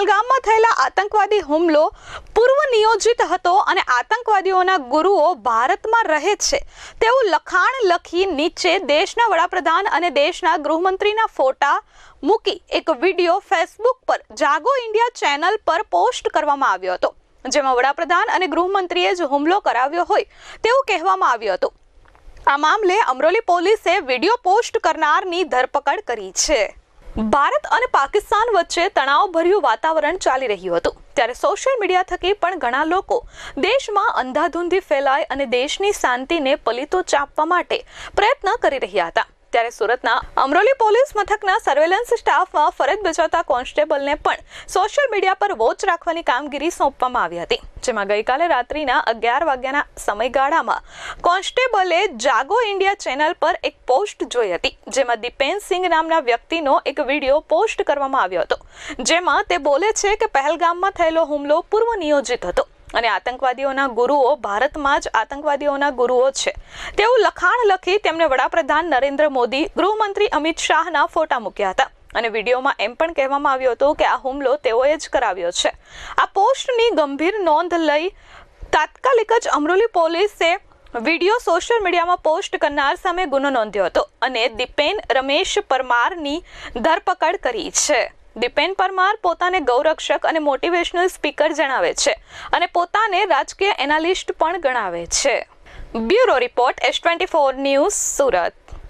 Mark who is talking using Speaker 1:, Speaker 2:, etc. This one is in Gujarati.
Speaker 1: પહલગામમાં થયેલા આતંકવાદી હુમલો પૂર્વ નિયોજિત હતો અને આતંકવાદીઓના ગુરુઓ ભારતમાં રહે છે. તેવું લખાણ લખી નીચે દેશના વડાપ્રધાન અને દેશના ગૃહમંત્રીના ફોટા મૂકી એક વીડિયો ફેસબુક પર જાગો ઇન્ડિયા ચેનલ પર પોસ્ટ કરવામાં આવ્યો હતો, જેમાં વડાપ્રધાન અને ગૃહમંત્રીએ જ હુમલો કરાવ્યો હોય તેવું કહેવામાં આવ્યું હતું. આ મામલે અમરોલી પોલીસે વીડિયો પોસ્ટ કરનારની ધરપકડ કરી છે. ભારત અને પાકિસ્તાન વચ્ચે તણાવભર્યું વાતાવરણ ચાલી રહ્યું હતું. ત્યારે સોશિયલ મીડિયા થકી પણ ઘણા લોકો દેશમાં અંધાધૂંધી ફેલાય અને દેશની શાંતિને પલીતો ચાપવા માટે પ્રયત્ન કરી રહ્યા હતા. ત્યારે સુરતના અમરોલી પોલીસ મથકના સર્વેલન્સ સ્ટાફમાં ફરજ બજાવતા કોન્સ્ટેબલને પણ સોશિયલ મીડિયા પર વોચ રાખવાની કામગીરી સોંપવામાં આવી હતી, જેમાં ગઈકાલે રાત્રિના અગિયાર વાગ્યાના સમયગાળામાં કોન્સ્ટેબલે જાગો ઇન્ડિયા ચેનલ પર એક પોસ્ટ જોઈ હતી, જેમાં દીપેન સિંગ નામના વ્યક્તિનો એક વીડિયો પોસ્ટ કરવામાં આવ્યો હતો, જેમાં તે બોલે છે કે પહેલગામમાં થયેલો હુમલો પૂર્વ નિયોજિત હતો. અને આતંકવાદીઓના ગુરુઓ ભારતમાં જ આતંકવાદીઓના ગુરુઓ છે. તેવું લખાણ લખી તેમણે વડાપ્રધાન નરેન્દ્ર મોદી, ગૃહમંત્રી અમિત શાહના ફોટા મૂક્યા હતા. અને વિડીયોમાં એમ પણ કહેવામાં આવ્યું હતું કે આ હુમલો તેઓએ જ કરાવ્યો છે. આ પોસ્ટની ગંભીર નોંધ લઈ તાત્કાલિક જ અમરોલી પોલીસે વીડિયો સોશિયલ મીડિયામાં પોસ્ટ કરનાર સામે ગુનો નોંધ્યો હતો અને દીપેન રમેશ પરમારની ધરપકડ કરી છે. દીપેન પરમાર પોતાને ગૌરક્ષક અને મોટિવેશનલ સ્પીકર જણાવે છે અને પોતાને રાજકીય એનાલિસ્ટ પણ ગણાવે છે. Bureau report S twenty four news Surat.